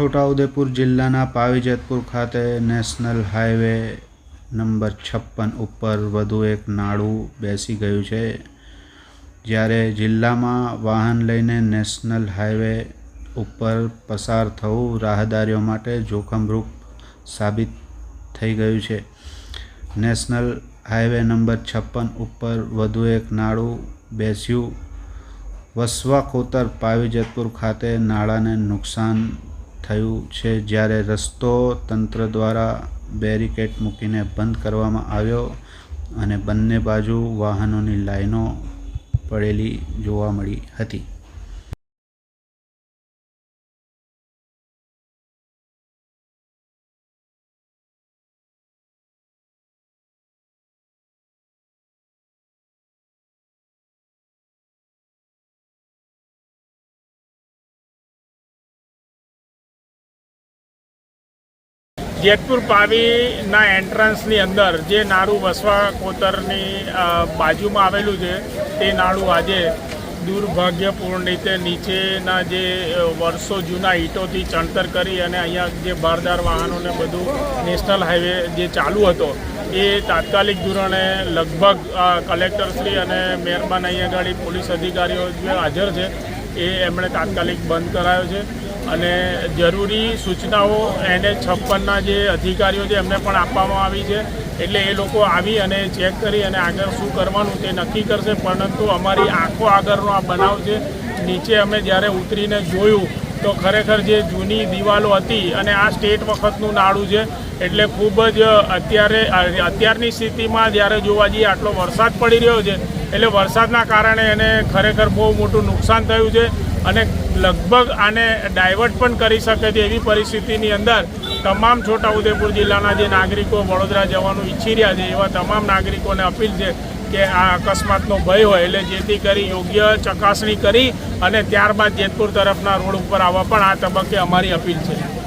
છોટાઉદેપુર જિલ્લાના પાવીજતપુર ખાતે national highway number છપ્પન ઉપર વધુ એક નાડું બેસી ગયું છે. જ્યારે જિલ્લામાં વાહન લઈને નેશનલ હાઈવે ઉપર પસાર થવું રાહદારીઓ માટે જોખમરૂપ સાબિત થઈ ગયું છે. નેશનલ હાઈવે નંબર છપ્પન ઉપર વધુ એક નાડું બેસ્યું વસવા કોતર પાવીજતપુર ખાતે નાળાને નુકસાન થયું છે જ્યારે રસ્તો તંત્ર દ્વારા બેરિકેડ મૂકીને બંધ કરવામાં આવ્યો અને બંને બાજુ વાહનોની લાઈનો પડેલી જોવા મળી હતી. જેતપુર પાવીના એન્ટ્રન્સની અંદર જે નાળું વસવા કોતરની બાજુમાં આવેલું છે, તે નાળું આજે દુર્ભાગ્યપૂર્ણ રીતે નીચેના જે વર્ષો જૂના ઈંટોથી ચણતર કરી અને અહીંયા જે ભારદાર વાહનોને બધું નેશનલ હાઈવે જે ચાલુ હતો, એ તાત્કાલિક ધોરણે લગભગ કલેક્ટરશ્રી અને મહેરબાન અહીંયા આગળ પોલીસ અધિકારીઓ જે હાજર છે, એ એમણે તાત્કાલિક બંધ કરાયો છે. અને જરૂરી સૂચનાઓ એને છપ્પનના જે અધિકારીઓ છે, એમને પણ આપવામાં આવી છે. એટલે એ લોકો આવી અને ચેક કરી અને આગળ શું કરવાનું તે નક્કી કરશે. પરંતુ અમારી આંખો આગળનો આ બનાવ છે, નીચે અમે જ્યારે ઉતરીને જોયું, તો ખરેખર જે જૂની દિવાલો હતી અને આ સ્ટેટ વખતનું નાળું છે, એટલે ખૂબ જ અત્યારે, અત્યારની સ્થિતિમાં જ્યારે જોવા જઈએ આટલો વરસાદ પડી રહ્યો છે, એટલે વરસાદના કારણે એને ખરેખર બહુ મોટું નુકસાન થયું છે. અને લગભગ આને ડાયવર્ટ પણ કરી શકે છે એવી પરિસ્થિતિની અંદર તમામ છોટાઉદેપુર જિલ્લાના જે નાગરિકો વડોદરા જવાનું ઈચ્છી રહ્યા છે, એવા તમામ નાગરિકોને અપીલ છે કે આ અકસ્માતનો ભય હોય એટલે જેથી કરી યોગ્ય ચકાસણી કરી અને ત્યારબાદ જેતપુર તરફના રોડ ઉપર આવવા પણ આ તબક્કે અમારી અપીલ છે.